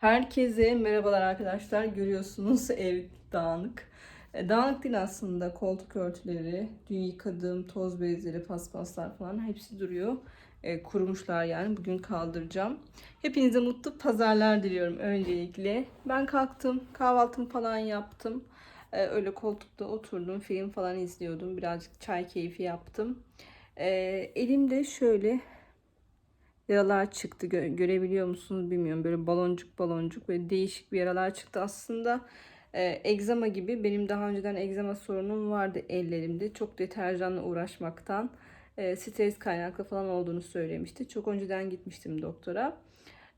Herkese merhabalar arkadaşlar. Görüyorsunuz ev dağınık. E, Dağınık değil aslında. Koltuk örtüleri, dün yıkadığım toz bezleri, paspaslar falan hepsi duruyor. E, kurumuşlar yani. Bugün kaldıracağım. Hepinize mutlu pazarlar diliyorum öncelikle. Ben kalktım. Kahvaltımı falan yaptım. E, öyle koltukta oturdum. Film falan izliyordum. Birazcık çay keyfi yaptım. E, elimde şöyle yaralar çıktı. Gö- görebiliyor musunuz bilmiyorum. Böyle baloncuk baloncuk böyle değişik bir yaralar çıktı. Aslında e, egzama gibi benim daha önceden egzama sorunum vardı ellerimde. Çok deterjanla uğraşmaktan e, stres kaynaklı falan olduğunu söylemişti. Çok önceden gitmiştim doktora.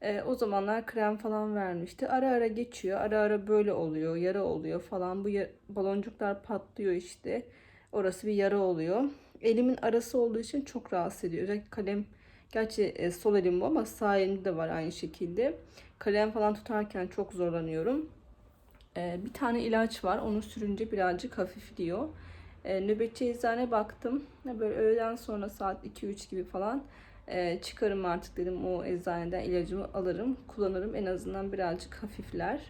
E, o zamanlar krem falan vermişti. Ara ara geçiyor. Ara ara böyle oluyor. Yara oluyor falan. Bu baloncuklar patlıyor işte. Orası bir yara oluyor. Elimin arası olduğu için çok rahatsız ediyor. Özellikle kalem Gerçi e, sol elim bu ama sağ elimde de var aynı şekilde. Kalem falan tutarken çok zorlanıyorum. E, bir tane ilaç var. Onu sürünce birazcık hafifliyor. E, nöbetçi eczane baktım. Böyle öğleden sonra saat 2-3 gibi falan e, çıkarım artık dedim. O eczaneden ilacımı alırım. Kullanırım. En azından birazcık hafifler.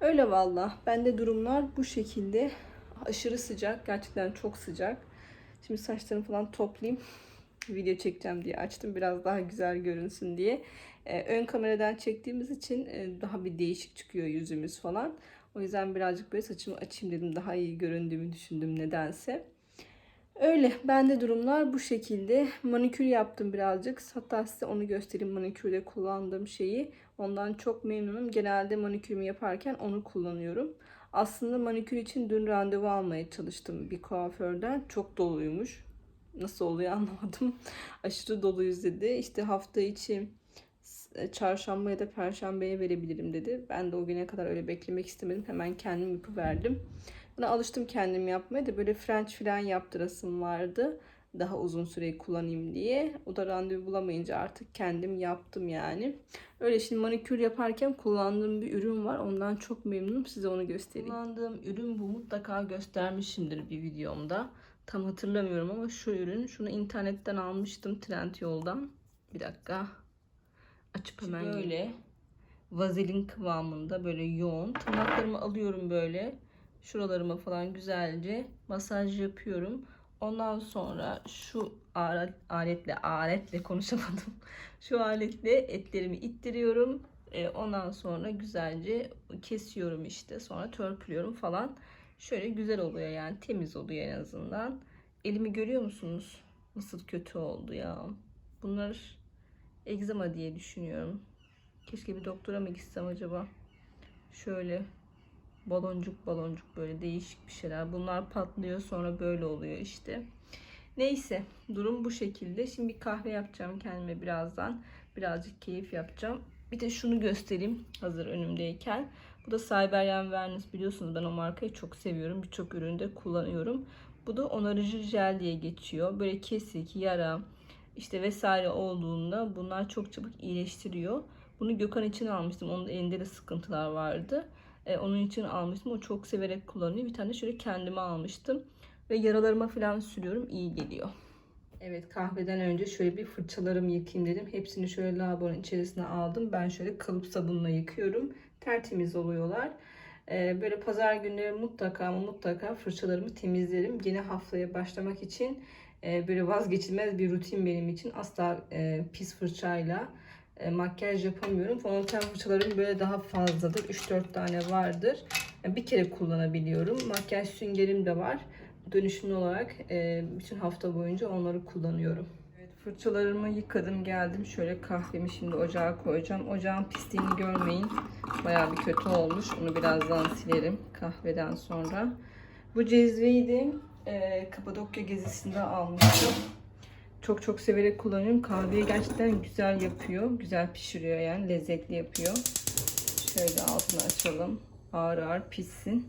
Öyle valla. Bende durumlar bu şekilde. Aşırı sıcak. Gerçekten çok sıcak. Şimdi saçlarımı falan toplayayım video çekeceğim diye açtım. Biraz daha güzel görünsün diye. Ee, ön kameradan çektiğimiz için e, daha bir değişik çıkıyor yüzümüz falan. O yüzden birazcık böyle saçımı açayım dedim. Daha iyi göründüğümü düşündüm nedense. Öyle. Bende durumlar bu şekilde. Manikür yaptım birazcık. Hatta size onu göstereyim manikürde kullandığım şeyi. Ondan çok memnunum. Genelde manikürümü yaparken onu kullanıyorum. Aslında manikür için dün randevu almaya çalıştım bir kuaförden. Çok doluymuş nasıl oluyor anlamadım. Aşırı doluyuz dedi. İşte hafta içi e, çarşamba ya da perşembeye verebilirim dedi. Ben de o güne kadar öyle beklemek istemedim. Hemen kendim yapıverdim. Buna alıştım kendim yapmaya da böyle French falan yaptırasım vardı. Daha uzun süre kullanayım diye. O da randevu bulamayınca artık kendim yaptım yani. Öyle şimdi manikür yaparken kullandığım bir ürün var. Ondan çok memnunum. Size onu göstereyim. Kullandığım ürün bu. Mutlaka göstermişimdir bir videomda. Tam hatırlamıyorum ama şu ürün. Şunu internetten almıştım Trendyol'dan. Bir dakika. Açıp hemen böyle vazelin kıvamında böyle yoğun. Tırnaklarımı alıyorum böyle. Şuralarıma falan güzelce masaj yapıyorum. Ondan sonra şu alet, aletle aletle konuşamadım. Şu aletle etlerimi ittiriyorum. E, ondan sonra güzelce kesiyorum işte. Sonra törpülüyorum falan. Şöyle güzel oluyor yani temiz oluyor en azından. Elimi görüyor musunuz? Nasıl kötü oldu ya. Bunlar egzama diye düşünüyorum. Keşke bir doktora mı gitsem acaba? Şöyle baloncuk baloncuk böyle değişik bir şeyler. Bunlar patlıyor sonra böyle oluyor işte. Neyse durum bu şekilde. Şimdi bir kahve yapacağım kendime birazdan. Birazcık keyif yapacağım. Bir de şunu göstereyim hazır önümdeyken. Bu da Siberian Wellness biliyorsunuz ben o markayı çok seviyorum. Birçok üründe kullanıyorum. Bu da onarıcı jel diye geçiyor. Böyle kesik, yara işte vesaire olduğunda bunlar çok çabuk iyileştiriyor. Bunu Gökhan için almıştım. Onun elinde de sıkıntılar vardı. E, onun için almıştım. O çok severek kullanıyor. Bir tane şöyle kendime almıştım. Ve yaralarıma falan sürüyorum. İyi geliyor. Evet kahveden önce şöyle bir fırçalarımı yıkayayım dedim. Hepsini şöyle lavabonun içerisine aldım. Ben şöyle kalıp sabunla yıkıyorum. Tertemiz oluyorlar. Ee, böyle pazar günleri mutlaka mutlaka fırçalarımı temizlerim. Yeni haftaya başlamak için e, böyle vazgeçilmez bir rutin benim için. Asla e, pis fırçayla e, makyaj yapamıyorum. Fondöten fırçalarım böyle daha fazladır. 3-4 tane vardır. Bir kere kullanabiliyorum. Makyaj süngerim de var dönüşümlü olarak bütün hafta boyunca onları kullanıyorum. Fırçalarımı yıkadım geldim. Şöyle kahvemi şimdi ocağa koyacağım. Ocağın pisliğini görmeyin. Bayağı bir kötü olmuş. Onu birazdan silerim kahveden sonra. Bu cezveyi de e, Kapadokya gezisinde almıştım. Çok çok severek kullanıyorum. Kahveyi gerçekten güzel yapıyor. Güzel pişiriyor yani. Lezzetli yapıyor. Şöyle altını açalım. Ağır ağır pişsin.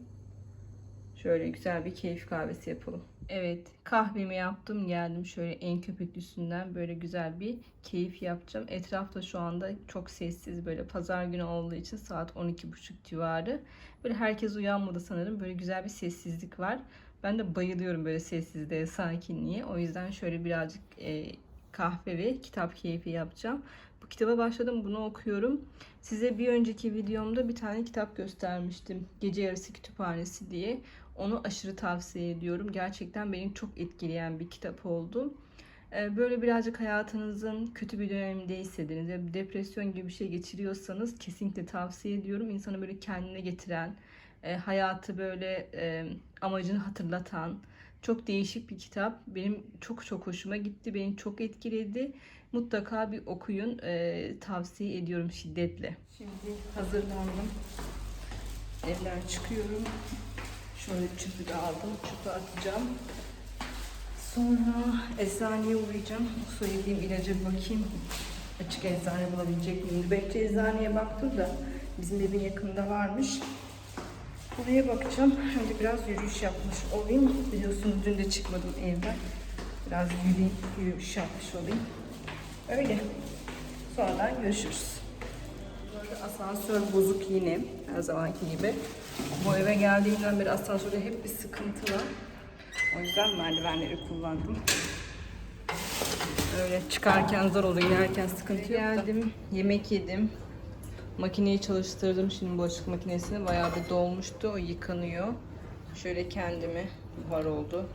Şöyle güzel bir keyif kahvesi yapalım. Evet kahvemi yaptım geldim şöyle en köpüklüsünden böyle güzel bir keyif yapacağım. Etrafta şu anda çok sessiz böyle pazar günü olduğu için saat 12.30 civarı. Böyle herkes uyanmadı sanırım böyle güzel bir sessizlik var. Ben de bayılıyorum böyle sessizliğe sakinliğe o yüzden şöyle birazcık e, kahve ve kitap keyfi yapacağım. Bu kitaba başladım. Bunu okuyorum. Size bir önceki videomda bir tane kitap göstermiştim. Gece Yarısı Kütüphanesi diye. Onu aşırı tavsiye ediyorum. Gerçekten beni çok etkileyen bir kitap oldu. Ee, Böyle birazcık hayatınızın kötü bir döneminde hissediniz ya depresyon gibi bir şey geçiriyorsanız kesinlikle tavsiye ediyorum. İnsanı böyle kendine getiren, e, hayatı böyle e, amacını hatırlatan çok değişik bir kitap. Benim çok çok hoşuma gitti. Beni çok etkiledi. Mutlaka bir okuyun. E, tavsiye ediyorum şiddetle. Şimdi hazırlandım. Evden çıkıyorum. Şöyle çöpü de aldım. Çöpü atacağım. Sonra eczaneye uğrayacağım. O söylediğim ilaca bakayım. Açık eczane bulabilecek miyim? Bekçi eczaneye baktım da bizim evin yakınında varmış. Oraya bakacağım. Önce biraz yürüyüş yapmış olayım. Biliyorsunuz dün de çıkmadım evden. Biraz yürüyüş yapmış olayım. Öyle. Sonradan görüşürüz. Asansör bozuk yine. Her zamanki gibi. Bu eve geldiğimden beri asansörde hep bir sıkıntı var. O yüzden merdivenleri kullandım. Öyle çıkarken zor oluyor, inerken sıkıntı yok. Geldim, yemek yedim. Makineyi çalıştırdım şimdi bulaşık makinesini. Bayağı bir dolmuştu. O yıkanıyor. Şöyle kendime var oldu.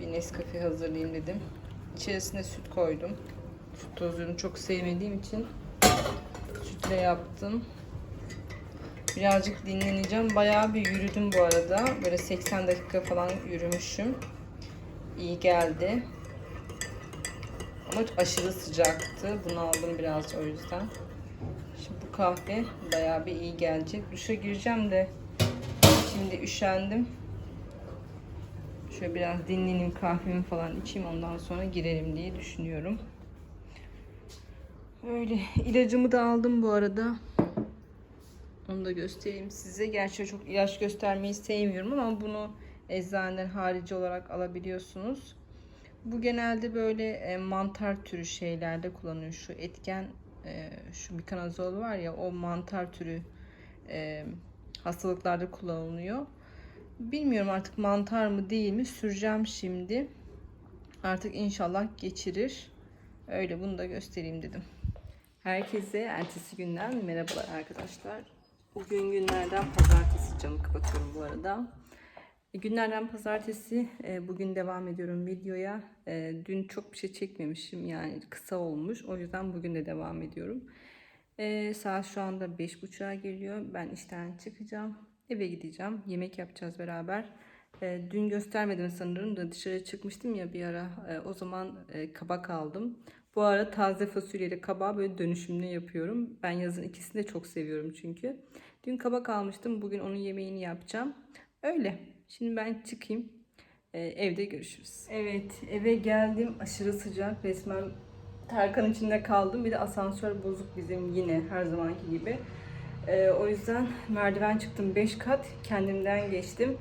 Bir Nescafe hazırlayayım dedim. İçerisine süt koydum. Süt tozunu çok sevmediğim için sütle yaptım. Birazcık dinleneceğim. Bayağı bir yürüdüm bu arada. Böyle 80 dakika falan yürümüşüm. İyi geldi. Ama aşırı sıcaktı. Bunu aldım biraz o yüzden. Şimdi bu kahve bayağı bir iyi gelecek. Duşa gireceğim de şimdi üşendim. Şöyle biraz dinleneyim kahvemi falan içeyim ondan sonra girelim diye düşünüyorum. Öyle ilacımı da aldım bu arada. Onu da göstereyim size. Gerçi çok ilaç göstermeyi sevmiyorum ama bunu eczaneden harici olarak alabiliyorsunuz. Bu genelde böyle e, mantar türü şeylerde kullanılıyor. Şu etken e, şu mikanazol var ya o mantar türü e, hastalıklarda kullanılıyor. Bilmiyorum artık mantar mı değil mi süreceğim şimdi. Artık inşallah geçirir. Öyle bunu da göstereyim dedim. Herkese ertesi günden merhabalar arkadaşlar. Bugün günlerden pazartesi camı kapatıyorum bu arada. Günlerden pazartesi e, bugün devam ediyorum videoya. E, Dün çok bir şey çekmemişim yani kısa olmuş. O yüzden bugün de devam ediyorum. E, Saat şu anda 5.30'a geliyor. Ben işten çıkacağım. Eve gideceğim. Yemek yapacağız beraber. E, Dün göstermedim sanırım da dışarı çıkmıştım ya bir ara. E, O zaman e, kabak aldım. Bu ara taze fasulyeli kabağı böyle dönüşümlü yapıyorum. Ben yazın ikisini de çok seviyorum çünkü. Dün kabak almıştım. Bugün onun yemeğini yapacağım. Öyle. Şimdi ben çıkayım. Ee, evde görüşürüz. Evet eve geldim. Aşırı sıcak. Resmen Tarkan içinde kaldım. Bir de asansör bozuk bizim yine her zamanki gibi. Ee, o yüzden merdiven çıktım 5 kat. Kendimden geçtim.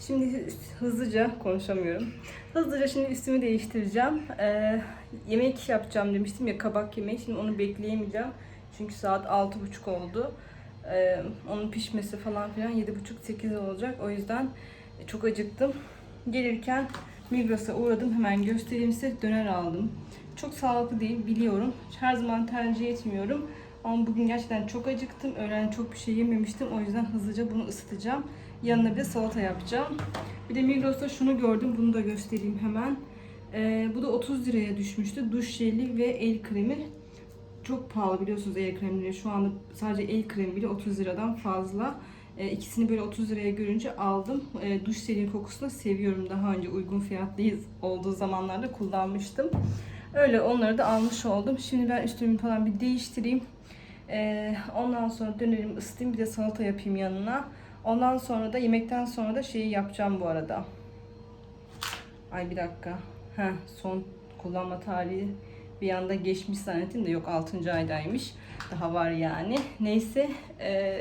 Şimdi hızlıca konuşamıyorum. Hızlıca şimdi üstümü değiştireceğim. Ee, yemek yapacağım demiştim ya kabak yemeği. Şimdi onu bekleyemeyeceğim. Çünkü saat 6.30 oldu. Ee, onun pişmesi falan filan 7.30-8 olacak. O yüzden çok acıktım. Gelirken Migros'a uğradım. Hemen göstereyim size. Döner aldım. Çok sağlıklı değil biliyorum. Her zaman tercih etmiyorum. Ama bugün gerçekten çok acıktım. Öğlen çok bir şey yememiştim. O yüzden hızlıca bunu ısıtacağım. Yanına bir salata yapacağım. Bir de Migros'ta şunu gördüm. Bunu da göstereyim hemen. Ee, bu da 30 liraya düşmüştü. Duş jeli ve el kremi. Çok pahalı biliyorsunuz el kremleri. Şu anda sadece el kremi bile 30 liradan fazla. E, ikisini böyle 30 liraya görünce aldım. E, duş jeli kokusunu seviyorum. Daha önce uygun fiyatlı olduğu zamanlarda kullanmıştım. Öyle onları da almış oldum. Şimdi ben üstümü falan bir değiştireyim. E, ondan sonra dönerim ısıtayım. Bir de salata yapayım yanına. Ondan sonra da yemekten sonra da şeyi yapacağım bu arada. Ay bir dakika. Heh, son kullanma tarihi bir anda geçmiş zannettim de yok 6. aydaymış. Daha var yani. Neyse e,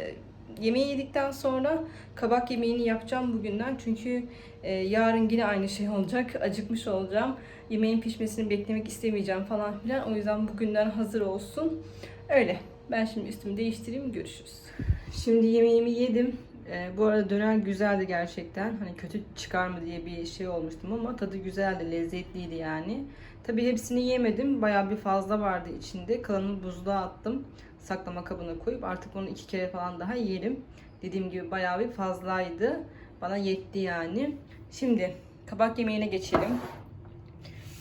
yemeği yedikten sonra kabak yemeğini yapacağım bugünden. Çünkü e, yarın yine aynı şey olacak. Acıkmış olacağım. Yemeğin pişmesini beklemek istemeyeceğim falan filan. O yüzden bugünden hazır olsun. Öyle. Ben şimdi üstümü değiştireyim. Görüşürüz. Şimdi yemeğimi yedim. Ee, bu arada döner güzeldi gerçekten. Hani kötü çıkar mı diye bir şey olmuştum ama tadı güzeldi, lezzetliydi yani. Tabii hepsini yemedim. Bayağı bir fazla vardı içinde. Kalanını buzluğa attım. Saklama kabına koyup artık onu iki kere falan daha yerim. Dediğim gibi bayağı bir fazlaydı. Bana yetti yani. Şimdi kabak yemeğine geçelim.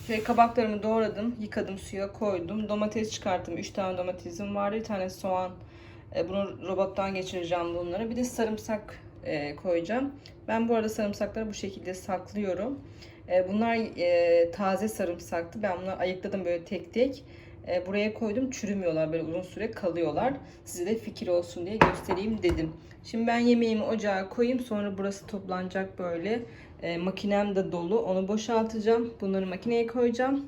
Şöyle kabaklarımı doğradım, yıkadım, suya koydum. Domates çıkarttım. 3 tane domatesim vardı. Bir tane soğan. E, Bunu robottan geçireceğim bunları. Bir de sarımsak e, koyacağım. Ben bu arada sarımsakları bu şekilde saklıyorum. E, Bunlar taze sarımsaktı. Ben bunları ayıkladım böyle tek tek. Buraya koydum. Çürümüyorlar. Böyle uzun süre kalıyorlar. Size de fikir olsun diye göstereyim dedim. Şimdi ben yemeğimi ocağa koyayım. Sonra burası toplanacak böyle. Makinem de dolu. Onu boşaltacağım. Bunları makineye koyacağım.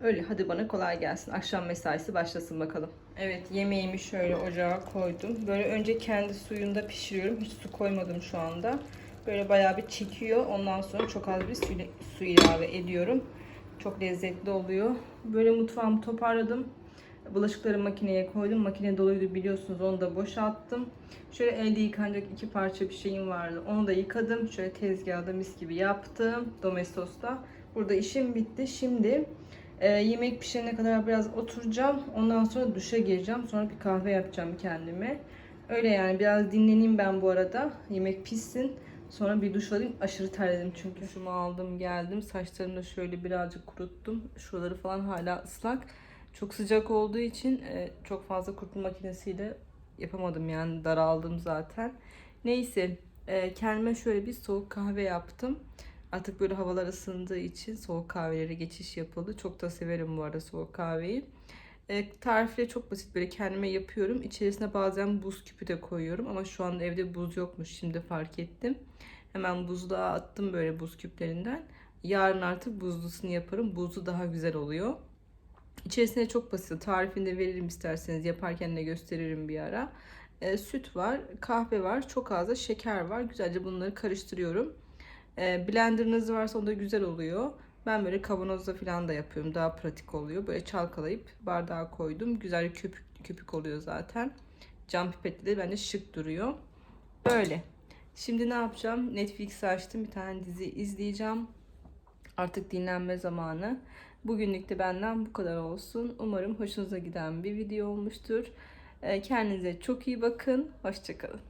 Öyle hadi bana kolay gelsin. Akşam mesaisi başlasın bakalım. Evet yemeğimi şöyle ocağa koydum. Böyle önce kendi suyunda pişiriyorum. Hiç su koymadım şu anda. Böyle bayağı bir çekiyor. Ondan sonra çok az bir su, su ilave ediyorum. Çok lezzetli oluyor. Böyle mutfağımı toparladım. Bulaşıkları makineye koydum. Makine doluydu biliyorsunuz onu da boşalttım. Şöyle elde yıkanacak iki parça bir şeyim vardı. Onu da yıkadım. Şöyle tezgahda mis gibi yaptım. Domestos'ta. Burada işim bitti. Şimdi e, yemek pişene kadar biraz oturacağım. Ondan sonra duşa gireceğim. Sonra bir kahve yapacağım kendime. Öyle yani biraz dinleneyim ben bu arada. Yemek pişsin. Sonra bir duş alayım. Aşırı terledim çünkü. Duşumu aldım geldim. Saçlarımı da şöyle birazcık kuruttum. Şuraları falan hala ıslak. Çok sıcak olduğu için e, çok fazla kurutma makinesiyle yapamadım yani daraldım zaten. Neyse e, kendime şöyle bir soğuk kahve yaptım. Artık böyle havalar ısındığı için soğuk kahvelere geçiş yapıldı. Çok da severim bu arada soğuk kahveyi. E, tarifleri çok basit böyle kendime yapıyorum. İçerisine bazen buz küpü de koyuyorum ama şu anda evde buz yokmuş şimdi fark ettim. Hemen buzluğa attım böyle buz küplerinden. Yarın artık buzlusunu yaparım. Buzlu daha güzel oluyor. İçerisine çok basit. Tarifini de veririm isterseniz. Yaparken de gösteririm bir ara. E, süt var, kahve var, çok az da şeker var. Güzelce bunları karıştırıyorum. E, blenderınız varsa o da güzel oluyor. Ben böyle kavanozda falan da yapıyorum. Daha pratik oluyor. Böyle çalkalayıp bardağa koydum. Güzel köpük köpük oluyor zaten. Cam pipetli de bence şık duruyor. Böyle. Şimdi ne yapacağım? Netflix açtım. Bir tane dizi izleyeceğim. Artık dinlenme zamanı. Bugünlük de benden bu kadar olsun. Umarım hoşunuza giden bir video olmuştur. Ee, Kendinize çok iyi bakın. Hoşçakalın.